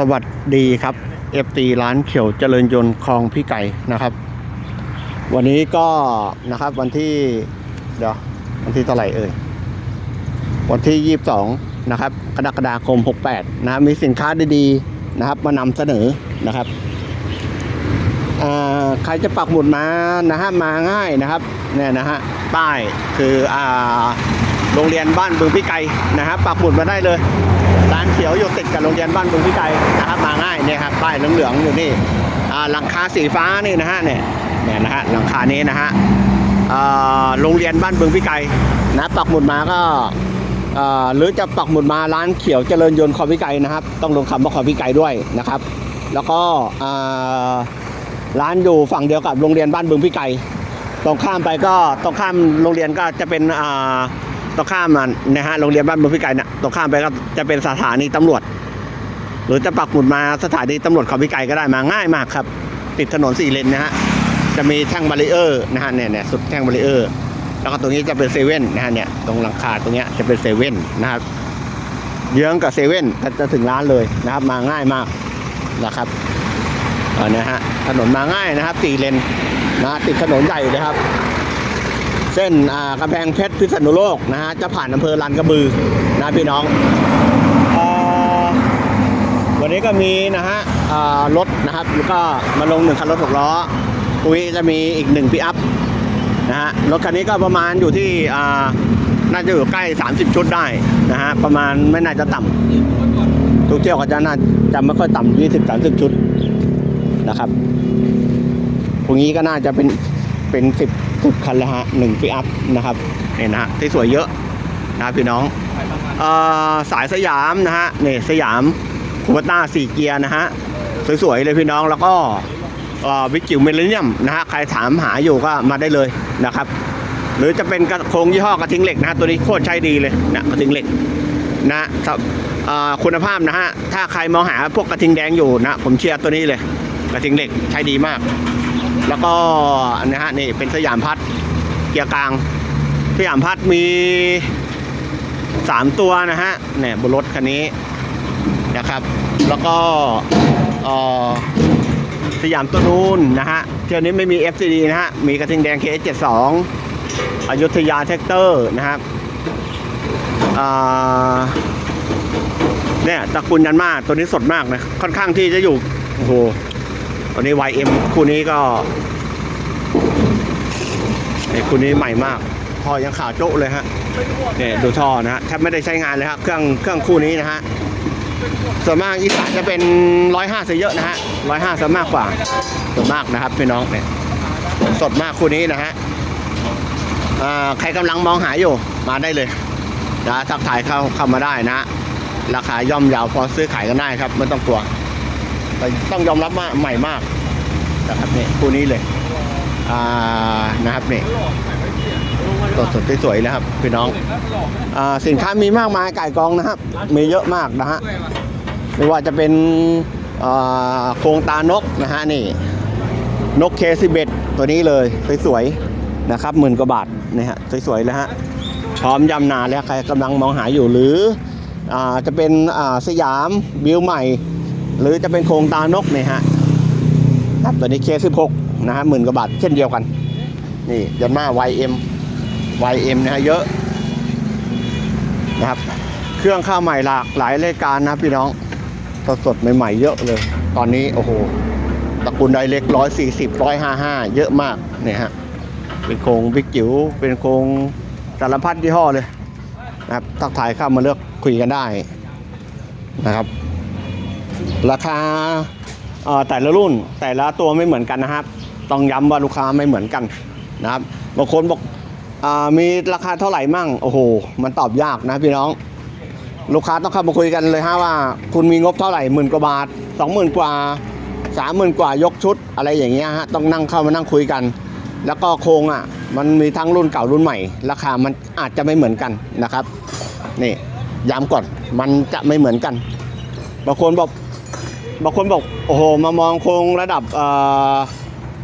สวัสดีครับเอฟตีร้านเขียวเจริญยนต์คลองพี่ไก่นะครับ วันนี้ก็นะครับวันที่เดี๋ยววันที่เท่าไหร่เอ่ยวันที่ 22 นะครับกรกฎาคม 68 นะครับมีสินค้าดีๆนะครับ มานำเสนอนะครับใครจะปักหมุดมานะฮะมาง่ายนะครับเนี่ยนะฮะป้ายคืออ่าโรงเรียนบ้านบึงพี่ไก่นะครับปักหมุดมาได้เลย ร้านเขียวอยู่ติดกับโรงเรียนบ้านบึงพี่ไก่นะครับมาง่ายเนี่ยครับป้ายเหลืองๆอยู่นี่อ่าหลังคาสีฟ้านี่นะฮะเนี่ยเนี่ยนะฮะหลังคานี้นะฮะอ่าโรงเรียนบ้านบึงพี่ไก่นะปักหมุดมาก็อ่าหรือจะปักหมุดมาร้านเขียวเจริญยนต์คอพี่ไก่นะครับ ต้องลงคำว่าคอพี่ไก่ด้วยนะครับ แล้วก็อ่าร้านอยู่ฝั่งเดียวกับโรงเรียนบ้านบึงพี่ไก่ตรงข้ามไปก็ตรงข้ามโรงเรียนก็จะเป็นอ่า ตรงข้ามมันนะฮะโรงเรียนบ้านบุพิไก่เนี่ยตรงข้ามไปก็จะเป็นสถานีตำรวจ หรือจะปักหมุดมาสถานีตำรวจเขาพิไก่ก็ได้มาง่ายมากครับ ติดถนนสี่เลนนะฮะจะมีแท่งบารีเออร์นะฮะเนี่ยเนี่ยสุดแท่งบารีเออร์แล้วก็ตรงนี้จะเป็นเซเว่นนะฮะเนี่ยตรงหลังคาตรงเนี้ยจะเป็นเซเว่นนะครับเยื้องกับเซเว่นก็จะถึงร้านเลยนะครับ มาง่ายมากนะครับอันนี้ฮะถนนมาง่ายนะครับสี่เลนนะฮะติดถนนใหญ่เลยครับ เส้นกำแพงเพชรพิษณุโลกนะฮะจะผ่านอำเภอลานกระบือนะพี่น้องอวันนี้ก็มีนะฮะรถนะครับแล้วก็มาลงหนึ่งคันรถหกล้อปุ้ยจะมีอีกหนึ่งปีอัพนะฮะรถคันนี้ก็ประมาณอยู่ที่น่าจะอยู่ใกล้ 30 ชุดได้นะฮะประมาณไม่น่าจะต่ำทุกเที่ยวก็จะน่าจะไม่ค่อยต่ำ20 30ชุดนะครับพรุ่งนี้ก็น่าจะเป็นเป็นสิบ สิบคันแล้วฮะหนึ่งปีอัพนะครับเนี่ยนะฮะที่สวยเยอะนะพี่น้องเอ่อสายสยามนะฮะเนี่ยสยามคูปต้าสี่เกียร์นะฮะสวยๆเลยพี่น้องแล้วก็เอ่อวิจิวเมลเนียมนะฮะใครถามหาอยู่ก็มาได้เลยนะครับ หรือจะเป็นกระโครงยี่ห้อกระทิงเหล็กนะฮะตัวนี้โคตรใช้ดีเลยนะกระทิงเหล็กนะครับคุณภาพนะฮะถ้าใครมองหาพวกกระทิงแดงอยู่นะ ผมเชียร์ตัวนี้เลย กระทิงเหล็กใช้ดีมาก แล้วก็นะฮะนี่เป็นสยามพัดเกียร์กลาง สยามพัดมีสามตัวนะฮะเนี่ยบนรถคันนี้นะครับ แล้วก็เอ่อสยามตัวนู้นนะฮะเที่ยวนี้ไม่มี FCD นะฮะมีกระทิงแดง KS72 อยุธยาแท็กเตอร์นะครับเนี่ยตระกูลยันมาตัวนี้สดมากนะ ค่อนข้างที่จะอยู่ โอ้โห ตอนนี้ YM คู่นี้ก็เนี่ยคู่นี้ใหม่มากท่อยังขาวโจ๊ะเลยฮะเนี่ยดูท่อนะฮะแทบไม่ได้ใช้งานเลยฮะเครื่องเครื่องคู่นี้นะฮะส่วนมากอีสานจะเป็นร้อยห้าซะเยอะนะฮะร้อยห้าซะมากกว่าส่วนมากนะครับพี่น้องเนี่ยสดมากคู่นี้นะฮะอ่าใครกำลังมองหาอยู่มาได้เลยนะทักทายเข้าเข้ามาได้นะ ราคาย่อมยาวพอซื้อขายกันได้ครับไม่ต้องกลัว แต่ต้องยอมรับว่าใหม่มากนะครับนี่คู่นี้เลยอ่านะครับนี่สดสดสวยๆนะครับพี่น้องอ่าสินค้ามีมากมายไก่กองนะครับ มีเยอะมากนะฮะไม่ว่าจะเป็นอ่าโครงตานกนะฮะนี่นกเคสิเบตตัวนี้เลยสวยๆนะครับหมื่นกว่าบาทนี่ฮะสวยๆเลยฮะพร้อมยำนาแล้วใครกำลังมองหาอยู่หรืออ่าจะเป็นอ่าสยามบิวใหม่ หรือจะเป็นโครงตานกเนี่ยฮะครับตัวนี้เคสิบหกนะฮะหมื่นกว่าบาทเช่นเดียวกัน นี่ยันมา YM YM นะฮะเยอะนะครับ เครื่องข้าวใหม่หลากหลายรายการนะพี่น้องสดสดใหม่ๆเยอะเลย ตอนนี้โอ้โหตระกูลไดเล็กร้อยสี่สิบร้อยห้าห้าเยอะมากเนี่ยฮะเป็นโครงบิ๊กจิ๋วเป็นโครงสารพัดยี่ห้อเลยนะครับทักทายเข้ามาเลือกคุยกันได้นะครับ ราคาแต่ละรุ่นแต่ละตัวไม่เหมือนกันนะครับ ต้องย้ำว่าลูกค้าไม่เหมือนกันนะครับบางคนบอกอมีราคาเท่าไหร่มั่งโอ้โหมันตอบยากนะพี่น้อง ลูกค้าต้องเข้ามาคุยกันเลยฮะว่า คุณมีงบเท่าไหร่หมื่นกว่าบาทสองหมื่นกว่าสามหมื่นกว่ายกชุดอะไรอย่างเงี้ยฮะต้องนั่งเข้ามานั่งคุยกัน แล้วก็โครงอะมันมีทั้งรุ่นเก่ารุ่นใหม่ ราคามันอาจจะไม่เหมือนกันนะครับนี่ย้ำก่อนมันจะไม่เหมือนกันบางคนบอก บางคนบอกโอ้โหมามองโครงระดับ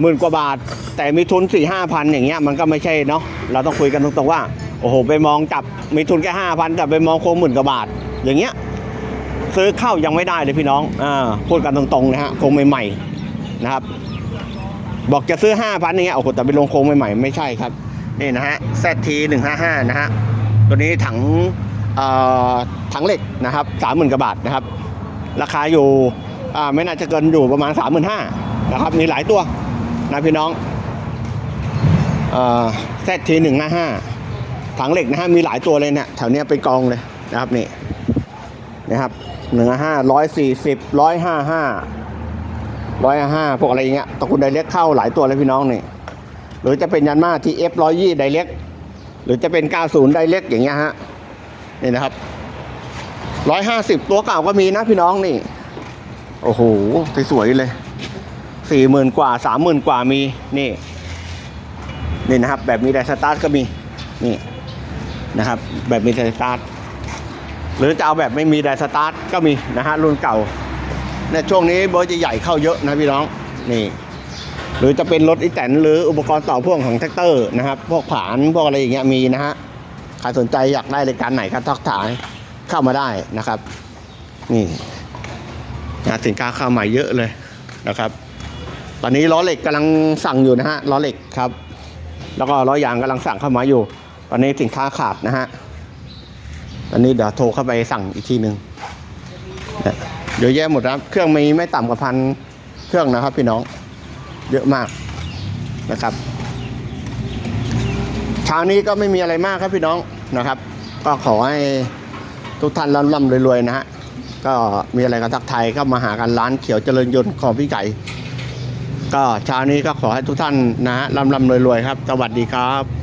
หมื่นกว่าบาท แต่มีทุน4ี่ห้าพันอย่างเงี้ยมันก็ไม่ใช่เนาะเราต้องคุยกันตรงๆว่าโอ้โหไปมองจับมีทุนแค่ห้าพันแต่ไปมองโครงหมื่นกว่าบาท อย่างเงี้ยซื้อเข้ายังไม่ได้เลยพี่น้องอ่าพูดกันตรงๆนะฮะโครงใหม่ๆนะครับ บอกจะซื้อห้าพันอย่างเงี้ยโอ้โหแต่ไปลงโครงใหม่ๆไม่ใช่ครับนี่นะฮะ ZT หนึ่งห้าห้านะฮะตัวนี้ถังเอ่อถังเหล็กนะครับสามหมื่นกว่าบาทนะครับ ราคาอยู่ ไม่น่าจะเกินอยู่ประมาณสามหมื่นห้านะครับมีหลายตัวนะพี่น้องเอ่อ ZT หนึ่งห้าห้าถังเหล็กนะฮะมีหลายตัวเลยเนี่ยแถวเนี้ยไปนกองเลยนะครับนี่นะครับหนึ่งห้าร้อยสี่สิบร้อยห้าห้าร้อยห้าพวกอะไรอย่างเงี้ยตะกูลไดเล็กเข้าหลายตัวเลยพี่น้องนี่หรือจะเป็นยันมาที่ F ร้อยยี่ไดเล็กหรือจะเป็น90ไดเล็กอย่างเงี้ยฮะนี่นะครับร้อยห้าสิบตัวเก่าก็มีนะพี่น้องนี่ โอ้โห สวยๆเลยสี่หมื่นกว่าสามหมื่นกว่ามี นี่ นี่นะครับ แบบมีไดสตาร์ทก็มี นี่นะครับ แบบมีไดสตาร์ท หรือจะเอาแบบไม่มีไดสตาร์ทก็มีนะฮะรุ่นเก่าในช่วงนี้เบอร์จะใหญ่เข้าเยอะนะพี่น้อง นี่ หรือจะเป็นรถอีแตนหรืออุปกรณ์ต่อพ่วงของแท็กเตอร์นะครับ พวกผานพวกอะไรอย่างเงี้ยมีนะฮะ ใครสนใจอยากได้รายการไหนก็ทักทายเข้ามาได้นะครับ นี่ นะสินค้าเข้าใหม่เยอะเลยนะครับ ตอนนี้ล้อเหล็กกำลังสั่งอยู่นะฮะล้อเหล็กครับ แล้วก็ล้อยางกำลังสั่งเข้ามาอยู่ ตอนนี้สินค้าขาดนะฮะตอนนี้เดี๋ยวโทรเข้าไปสั่งอีกทีหนึ่งเยเดี๋ยวแย่หมดครับ เครื่องมีไม่ต่ำกว่าพันเครื่องนะครับ พี่น้องเยอะมากนะครับเช้านี้ก็ไม่มีอะไรมากครับพี่น้องนะครับ ก็ขอให้ทุกท่านร่ำรวยๆนะฮะ ก็มีอะไรกันทักไทยก็มาหากันร้านเขียวเจริญยนต์ของพี่ไก่ ก็เช้านี้ก็ขอให้ทุกท่านนะฮะร่ำๆรวยครับ สวัสดีครับ